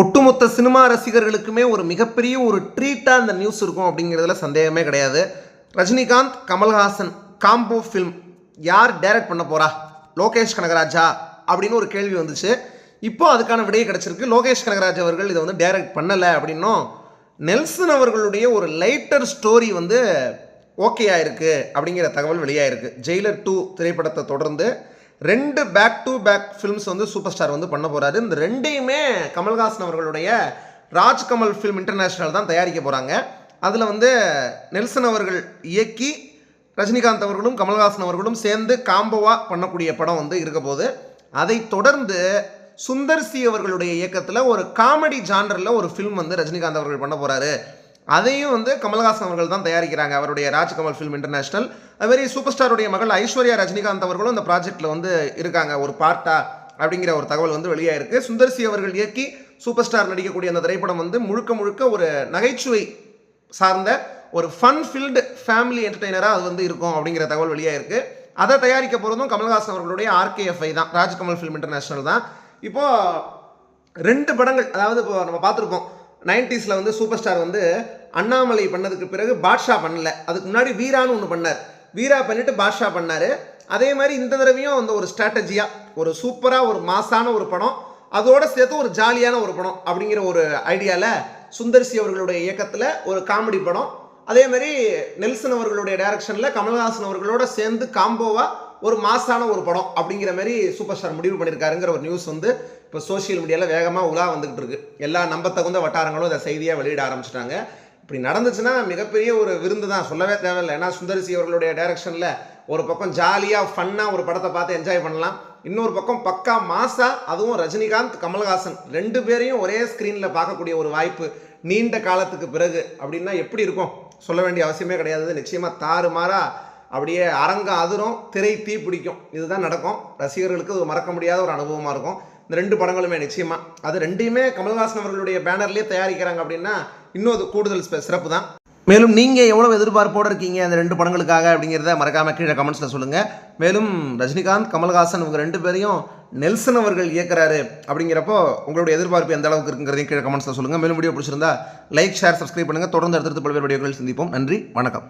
ஒட்டுமொத்த சினிமா ரசிகர்களுக்குமே ஒரு மிகப்பெரிய ஒரு ட்ரீட்டாக இந்த நியூஸ் இருக்கும் அப்படிங்கிறதுல சந்தேகமே கிடையாது. ரஜினிகாந்த் கமல்ஹாசன் காம்போ ஃபில்ம் யார் டைரக்ட் பண்ண போகிறா லோகேஷ் கனகராஜா அப்படின்னு ஒரு கேள்வி வந்துச்சு. இப்போ அதுக்கான விடையை கிடச்சிருக்கு. லோகேஷ் கனகராஜ் அவர்கள் இதை வந்து டைரக்ட் பண்ணலை அப்படின்னும் நெல்சன் அவர்களுடைய ஒரு லைட்டர் ஸ்டோரி வந்து ஓகே ஆயிருக்கு அப்படிங்கிற தகவல் வெளியாயிருக்கு. ஜெயிலர் டூ திரைப்படத்தை தொடர்ந்து ரெண்டு பேக் டு பேக் ஃபிலிம்ஸ் வந்து சூப்பர் ஸ்டார் வந்து பண்ண போகிறாரு இந்த ரெண்டையுமே கமல்ஹாசன் அவர்களுடைய ராஜ்கமல் ஃபிலிம் இன்டர்நேஷ்னல் தான் தயாரிக்க போகிறாங்க அதில் வந்து நெல்சன் அவர்கள் இயக்கி ரஜினிகாந்த் அவர்களும் கமல்ஹாசன் அவர்களும் சேர்ந்து காம்போவாக பண்ணக்கூடிய படம் வந்து இருக்க போகுது. அதை தொடர்ந்து சுந்தர் சி அவர்களுடைய இயக்கத்தில் ஒரு காமெடி ஜானரில் ஒரு ஃபிலிம் வந்து ரஜினிகாந்த் அவர்கள் பண்ண போகிறாரு அதையும் வந்து கமல்ஹாசன் அவர்கள் தான் தயாரிக்கிறாங்க. அவருடைய ராஜ்கமல் ஃபிலிம் இன்டர்நேஷ்னல் அதுமாரி சூப்பர் ஸ்டாருடைய மகள் ஐஸ்வர்யா ரஜினிகாந்த் அவர்களும் இந்த ப்ராஜெக்டில் வந்து இருக்காங்க. ஒரு பார்ட்டா அப்படிங்கிற ஒரு தகவல் வந்து வெளியாயிருக்கு. சுந்தர் சி அவர்கள் இயக்கி சூப்பர் ஸ்டார் நடிக்கக்கூடிய அந்த திரைப்படம் வந்து முழுக்க முழுக்க ஒரு நகைச்சுவை சார்ந்த ஒரு ஃபன் ஃபில்டு ஃபேமிலி என்டர்டெய்னராக அது வந்து இருக்கும் அப்படிங்கிற தகவல் வெளியாயிருக்கு. அதை தயாரிக்க போகிறதும் கமல்ஹாசன் அவர்களுடைய ஆர்கேஎஃப்ஐ தான். ராஜ்கமல் ஃபிலிம் இன்டர்நேஷனல் தான். இப்போது ரெண்டு படங்கள் அதாவது இப்போ நம்ம பார்த்துருப்போம். நைன்டிஸில் வந்து சூப்பர் ஸ்டார் வந்து அண்ணாமலை பண்ணதுக்கு பிறகு பாட்ஷா பண்ணல. அதுக்கு முன்னாடி வீரான்னு ஒன்று பண்ணார். வீரா பண்ணிட்டு பாட்ஷா பண்ணார். அதே மாதிரி இந்த தடவையும் வந்து ஒரு ஸ்ட்ராட்டஜியாக ஒரு சூப்பராக ஒரு மாசான ஒரு படம். அதோடு சேர்த்து ஒரு ஜாலியான ஒரு படம் அப்படிங்கிற ஒரு ஐடியாவில் சுந்தர்சி அவர்களுடைய இயக்கத்தில் ஒரு காமெடி படம். அதே மாதிரி நெல்சன் அவர்களுடைய டைரக்ஷனில் கமல்ஹாசன் அவர்களோட சேர்ந்து காம்போவாக ஒரு மாசான ஒரு படம் அப்படிங்கிற மாதிரி சூப்பர் ஸ்டார் முடிவு பண்ணியிருக்காருங்கிற ஒரு நியூஸ் வந்து இப்போ சோஷியல் மீடியாவில் வேகமாக உலா வந்துகிட்டு இருக்கு. எல்லா நம்பத்தகுந்த வட்டாரங்களும் இதை செய்தியாக வெளியிட ஆரம்பிச்சிட்டாங்க. இப்படி நடந்துச்சுன்னா மிகப்பெரிய ஒரு விருந்து தான். சொல்லவே தேவையில்லை. ஏன்னா சுந்தரிசி அவர்களுடைய டைரக்ஷனில் ஒரு பக்கம் ஜாலியாக ஃபன்னாக ஒரு படத்தை பார்த்து என்ஜாய் பண்ணலாம். இன்னொரு பக்கம் பக்கா மாசா அதுவும் ரஜினிகாந்த் கமல்ஹாசன் ரெண்டு பேரையும் ஒரே ஸ்க்ரீனில் பார்க்கக்கூடிய ஒரு வாய்ப்பு நீண்ட காலத்துக்கு பிறகு அப்படின்னா எப்படி இருக்கும்? சொல்ல வேண்டிய அவசியமே கிடையாது. நிச்சயமாக தாறுமாறா அப்படியே அரங்க அதிரும் திரை தீ பிடிக்கும். இதுதான் நடக்கும். ரசிகர்களுக்கு அது மறக்க முடியாத ஒரு அனுபவமாக இருக்கும். இந்த ரெண்டு படங்களுமே நிச்சயமாக அது ரெண்டையுமே கமல்ஹாசன் அவர்களுடைய பேனர்லேயே தயாரிக்கிறாங்க அப்படின்னா இன்னும் அது கூடுதல் சிறப்பு தான். மேலும் நீங்கள் எவ்வளோ எதிர்பார்ப்போடு இருக்கீங்க அந்த ரெண்டு படங்களுக்காக அப்படிங்கிறத மறக்காமல் கீழே கமெண்ட்ஸில் சொல்லுங்கள் மேலும் ரஜினிகாந்த் கமல்ஹாசன் இவங்க ரெண்டு பேரையும் நெல்சன் அவர்கள் இயக்குறாரு அப்படிங்கிறப்போ உங்களுடைய எதிர்பார்ப்பு எந்த அளவுக்கு இருக்குங்கிறதையும் கீழே கமெண்ட்ஸில் சொல்லுங்கள் மேலும் வீடியோ பிடிச்சிருந்தா லைக் ஷேர் சப்ஸ்கிரைப் பண்ணுங்கள் தொடர்ந்து அடுத்தடுத்து பல்வேறு வீடியோக்கள் சந்திப்போம். நன்றி வணக்கம்.